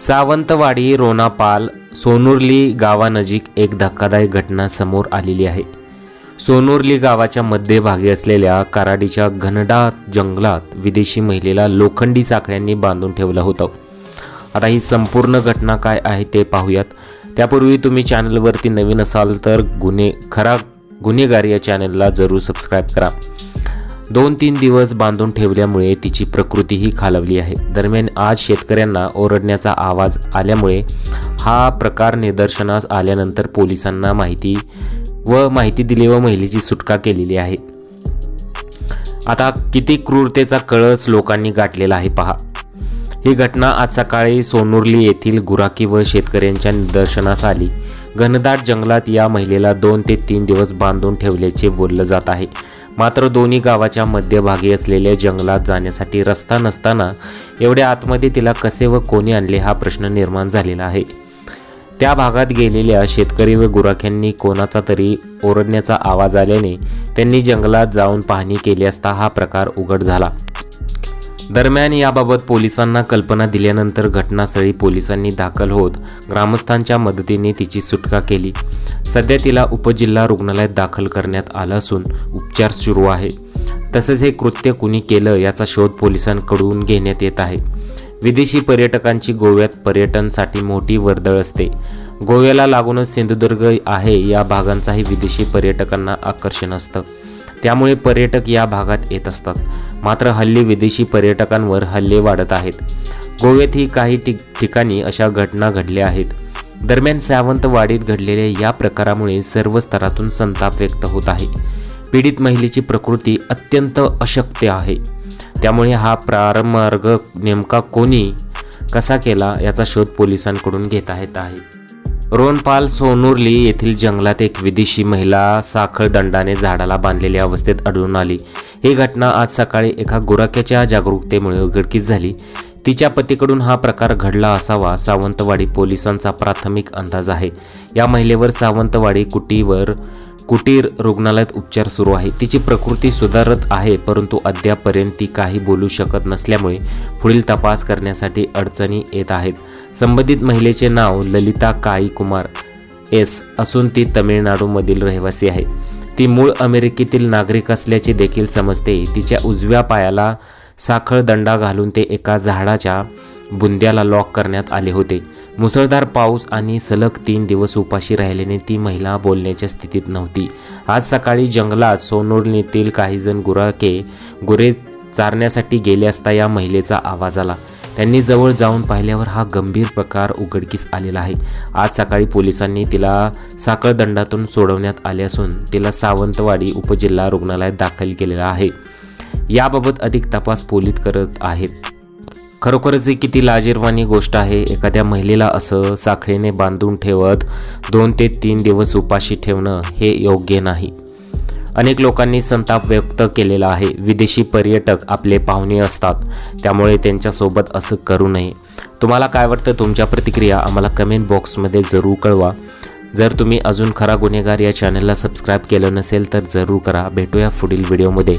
सावंतवाडी रोनापाल सोनुर्ली गावानजीक एक धक्कादायक घटना समोर आलेली आहे. सोनुर्ली गावाच्या मध्यभागी असलेल्या कराडीच्या घनडात जंगलात विदेशी महिलेला लोखंडी साखळ्यांनी बांधून ठेवलं होतं. आता ही संपूर्ण घटना काय आहे ते पाहूयात. त्यापूर्वी तुम्ही चॅनलवरती नवीन असाल तर गुन्हे खरा गुन्हेगार या चॅनलला जरूर सबस्क्राईब करा. दोन तीन दिवस बांधून ठेवल्यामुळे तिची प्रकृतीही खालवली आहे. दरम्यान आज शेतकऱ्यांना ओरडण्याचा आवाज आल्यामुळे हा प्रकार निदर्शनास आल्यानंतर पोलिसांना माहिती व माहिती दिली व महिलेची सुटका केलेली आहे. आता किती क्रूरतेचा कळस लोकांनी गाठलेला आहे पहा. ही घटना आज सकाळी सोनुर्ली येथील गुराखी व शेतकऱ्यांच्या निदर्शनास आली. घनदाट जंगलात या महिलेला दोन ते तीन दिवस बांधून ठेवल्याचे बोललं जात आहे. मात्र दोन्ही गावाच्या मध्यभागी असलेल्या जंगलात जाण्यासाठी रस्ता नसताना एवढ्या आतमध्ये तिला कसे व कोणी आणले हा प्रश्न निर्माण झालेला आहे. त्या भागात गेलेल्या शेतकरी व गुराख्यांनी कोणाचा तरी ओरडण्याचा आवाज आल्याने त्यांनी जंगलात जाऊन पाहणी केली असता हा प्रकार उघड झाला. दरम्यान याबाबत पोलिसांना कल्पना दिल्यानंतर घटनास्थळी पोलिसांनी दाखल होत ग्रामस्थांच्या मदतीने तिची सुटका केली. सध्या तिला उपजिल्हा रुग्णालयात दाखल करण्यात आलं असून उपचार सुरू आहे. तसेच हे कृत्य कुणी केलं याचा शोध पोलिसांकडून घेण्यात येत आहे. विदेशी पर्यटकांची गोव्यात पर्यटनसाठी मोठी वर्दळ असते. गोव्याला लागूनच सिंधुदुर्ग आहे या भागांचाही विदेशी पर्यटकांना आकर्षण असतं. त्यामुळे पर्यटक या भागात येत असतात. मात्र हल्ली विदेशी पर्यटकांवर हल्ले वाढत आहेत. गोव्यातही काही ठिकाणी अशा घटना घडल्या आहेत. दरम्यान सावंतवाडीत घडलेल्या या प्रकारामुळे सर्व स्तरातून संताप व्यक्त होत आहे. पीडित महिलेची प्रकृती अत्यंत अशक्य आहे. त्यामुळे हा प्रारंभ नेमका कोणी कसा केला याचा शोध पोलिसांकडून घेता येत आहे. रोनपाल सोनुर्ली येथील जंगलात एक विदेशी महिला साखळ दंडाने झाडाला बांधलेल्या अवस्थेत आढळून आली. ही घटना आज सकाळी एका गुराख्याच्या जागरूकतेमुळे उघडकीस झाली. तिच्या पतीकडून हा प्रकार घडला असावा. सावंतवाडी पोलिसांचा प्राथमिक अंदाज आहे. या महिलेवर सावंतवाडी कुटीवर कुटीर रुग्णालयात उपचार सुरू आहे. तिची प्रकृती सुधारत आहे परंतु अद्यापर्यंत ती काही बोलू शकत नसल्यामुळे पुढील तपास करण्यासाठी अडचणी येत आहेत. संबंधित महिलेचे नाव ललिता काई कुमार एस असून ती तमिळनाडूमधील रहिवासी आहे. ती मूळ अमेरिकेतील नागरिक असल्याचे देखील समजते. तिच्या उजव्या पायाला साखळ दंडा घालून ते एका झाडाच्या बुंद्याला लॉक करण्यात आले होते. मुसळधार पाऊस आणि सलग तीन दिवस उपाशी राहिल्याने ती महिला बोलण्याच्या स्थितीत नव्हती. आज सकाळी जंगलात सोनोर्लीतील काही जण गुराके गुरे चारण्यासाठी गेले असता या महिलेचा आवाज आला. त्यांनी जवळ जाऊन पाहिल्यावर हा गंभीर प्रकार उघडकीस आलेला आहे. आज सकाळी पोलिसांनी तिला साखळदंडातून सोडवण्यात आले असून तिला सावंतवाडी उपजिल्हा रुग्णालयात दाखल केलेला आहे. याबाबत अधिक तपास पोलीस करत आहेत. खरोखरच ही किती लाजीरवाणी गोष्ट आहे? एखाद्या महिलेला असं साखळीने बांधून ठेवत दोन ते तीन दिवस उपाशी ठेवणं हे योग्य नाही. अनेक लोकांनी संताप व्यक्त केलेला आहे. विदेशी पर्यटक आपले पाहुणे असतात. त्यामुळे त्यांच्यासोबत असं करू नये. तुम्हाला काय वाटतं? तुमच्या प्रतिक्रिया आम्हाला कमेंट बॉक्समध्ये जरूर कळवा. जर तुम्ही अजून खरा गुन्हेगार या चॅनलला सबस्क्राईब केलं नसेल तर जरूर करा. भेटूया पुढील व्हिडिओमध्ये